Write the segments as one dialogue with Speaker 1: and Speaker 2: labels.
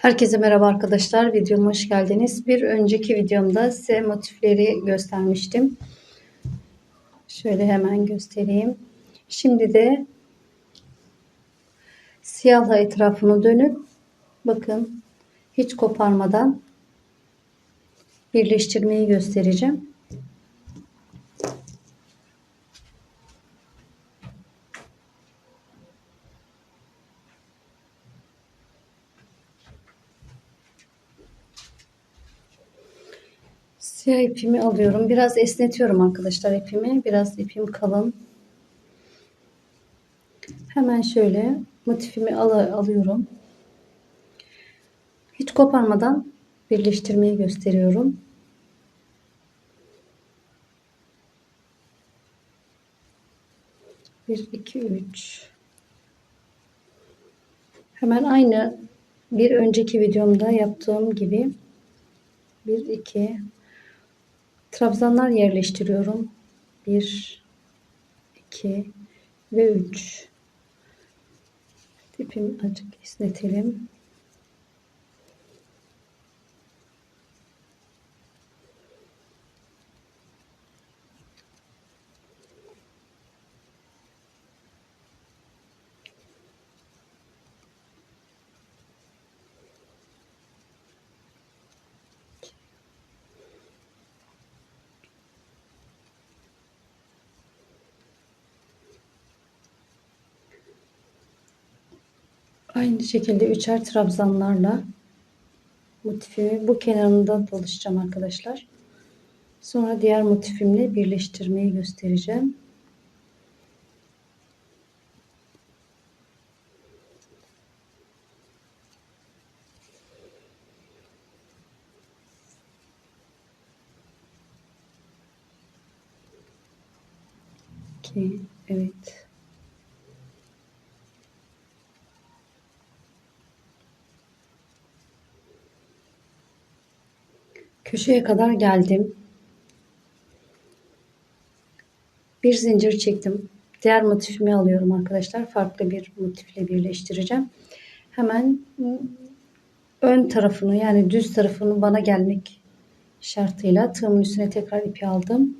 Speaker 1: Herkese merhaba arkadaşlar. Videoma hoş geldiniz. Bir önceki videomda size motifleri göstermiştim. Şöyle hemen göstereyim. Şimdi de siyahla etrafını dönüp bakın hiç koparmadan birleştirmeyi göstereceğim. Siyah ipimi alıyorum. Biraz esnetiyorum arkadaşlar ipimi. Biraz ipim kalın. Hemen şöyle motifimi al alıyorum. Hiç koparmadan birleştirmeyi gösteriyorum. Bir, iki, üç. Hemen aynı bir önceki videomda yaptığım gibi bir, iki, trabzanlar yerleştiriyorum. 1 2 ve 3 ipimi azıcık esnetelim. Aynı şekilde üçer trabzanlarla motifimi bu kenarında dolaşacağım arkadaşlar. Sonra diğer motifimle birleştirmeyi göstereceğim. Evet. Köşeye kadar geldim. Bir zincir çektim. Diğer motifimi alıyorum arkadaşlar. Farklı bir motifle birleştireceğim. Hemen ön tarafını yani düz tarafını bana gelmek şartıyla tığımın üstüne tekrar ipi aldım.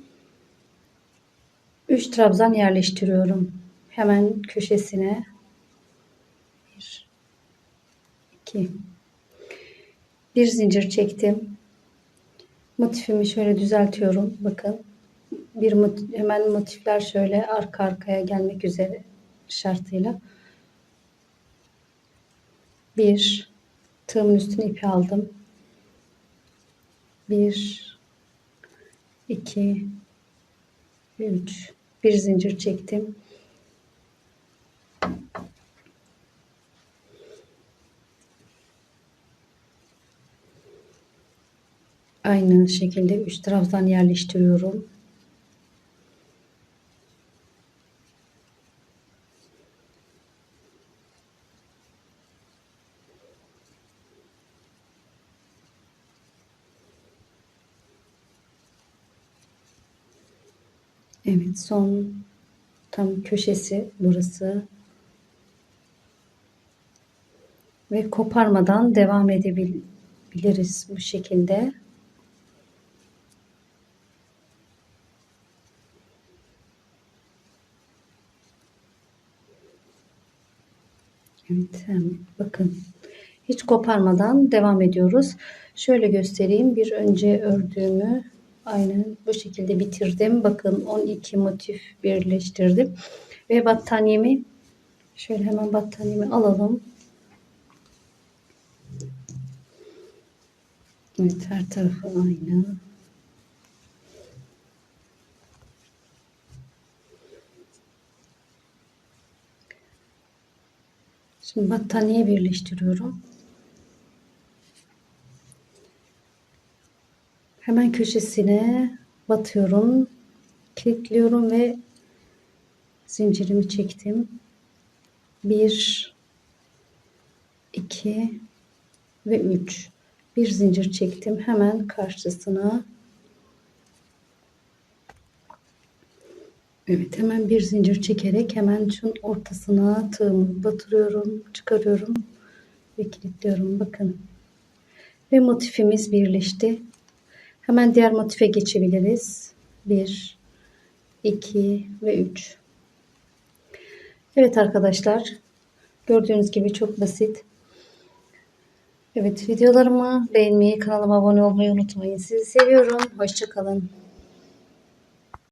Speaker 1: 3 trabzan yerleştiriyorum. Hemen köşesine 1 2 bir zincir çektim motifimi şöyle düzeltiyorum. Bakın bir hemen motifler şöyle arka arkaya gelmek üzere şartıyla. Bir tığımın üstüne ipi aldım. Bir iki üç bir zincir çektim. Aynı şekilde üst taraftan yerleştiriyorum. Evet son tam köşesi burası. Ve koparmadan devam edebiliriz bu şekilde. Evet bakın hiç koparmadan devam ediyoruz. Şöyle göstereyim. Bir önce ördüğümü aynen bu şekilde bitirdim. Bakın 12 motif birleştirdim. Ve battaniyemi şöyle hemen battaniyemi alalım. Evet her tarafı aynı. Şimdi battaniye birleştiriyorum. Hemen köşesine batıyorum. Kilitliyorum ve zincirimi çektim. 1 2 ve 3. Bir zincir çektim. Hemen karşısına Evet hemen bir zincir çekerek hemen şunun ortasına tığımı batırıyorum, çıkarıyorum ve kilitliyorum. Bakın. Ve motifimiz birleşti. Hemen diğer motife geçebiliriz. 1, 2 ve 3. Evet arkadaşlar. Gördüğünüz gibi çok basit. Evet videolarımı beğenmeyi, kanalıma abone olmayı unutmayın. Sizi seviyorum. Hoşçakalın.